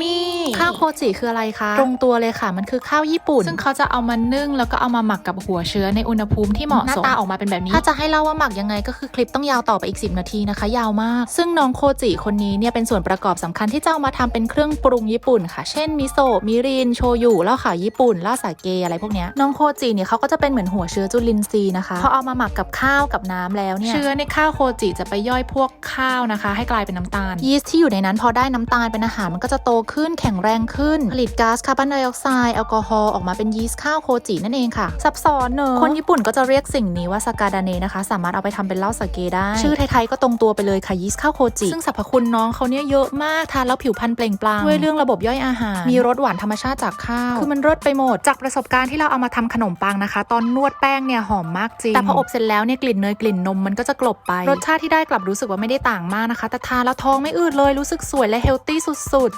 มิ ข้าวโคจิคืออะไรคะ ตรงตัวเลยค่ะ มันคือข้าวญี่ปุ่น ซึ่งเขาจะเอามานึ่งแล้วก็เอามาหมักกับหัวเชื้อในอุณหภูมิที่เหมาะสมหน้าตาออกมาเป็นแบบนี้ ถ้าจะให้เล่าว่าหมักยังไงก็คือคลิปต้องยาวต่อไปอีก 10 นาทีนะคะ ยาวมาก ซึ่งน้องโคจิคนนี้เนี่ยเป็นส่วนประกอบสำคัญที่จะเอามาทำเป็นเครื่องปรุงญี่ปุ่นค่ะ เช่นมิโซะมิรินโชยุเหล้าขาวญี่ปุ่นเหล้าสาเกอะไรพวกเนี้ยน้องโคจิเนี่ยเขาก็จะเป็นเหมือนหัวเชื้อจุลินทรีย์นะคะพอเอามาหมักกับข้าวกับน้ำแล้วเนี่ยเชื้อในข้าวโคจิจะไปย่อยพวกข้าวนะคะ ให้กลายเป็นน้ำตาลยีสต์ที่อยู่ในนั้นพอได้น้ำตาลเป็นอาหารมันก็จะโตขึ้นแข็งแรงขึ้น ผลิตก๊าซคาร์บอนไดออกไซด์แอลกอฮอล์ออกมาเป็นยีสต์ข้าวโคจินั่นเองค่ะ ซับซ้อนเนอะคนญี่ปุ่นก็จะเรียกสิ่งนี้ว่าสกาดาเนนะคะ สามารถเอาไปทำเป็นเหล้าสาเกได้ ชื่อไทยๆก็ตรงตัวไปเลยค่ะยีสต์ข้าวโคจิ ซึ่งสรรพคุณน้องเขาเนี่ยเยอะมากทานแล้วผิวพรรณเปล่งปลั่งด้วยเรื่องระบบย่อยอาหาร มีรสหวานธรรมชาติจากข้าว คือมันรสไปหมด จากประสบการณ์ที่เราเอามาทำขนมปังนะคะ ตอนนวดแป้งเนี่ยหอมมากจริง แต่พออบเสร็จแล้วเนี่ยกลิ่นเนยกลิ่นนมมันก็จะกลบไป รสชาติที่ได้กลับรู้สึกว่าไม่ได้ต่างมากนะคะ แต่ทานแล้วท้องไม่อืดเลยรู้สึกสวยและเฮลตี้สุด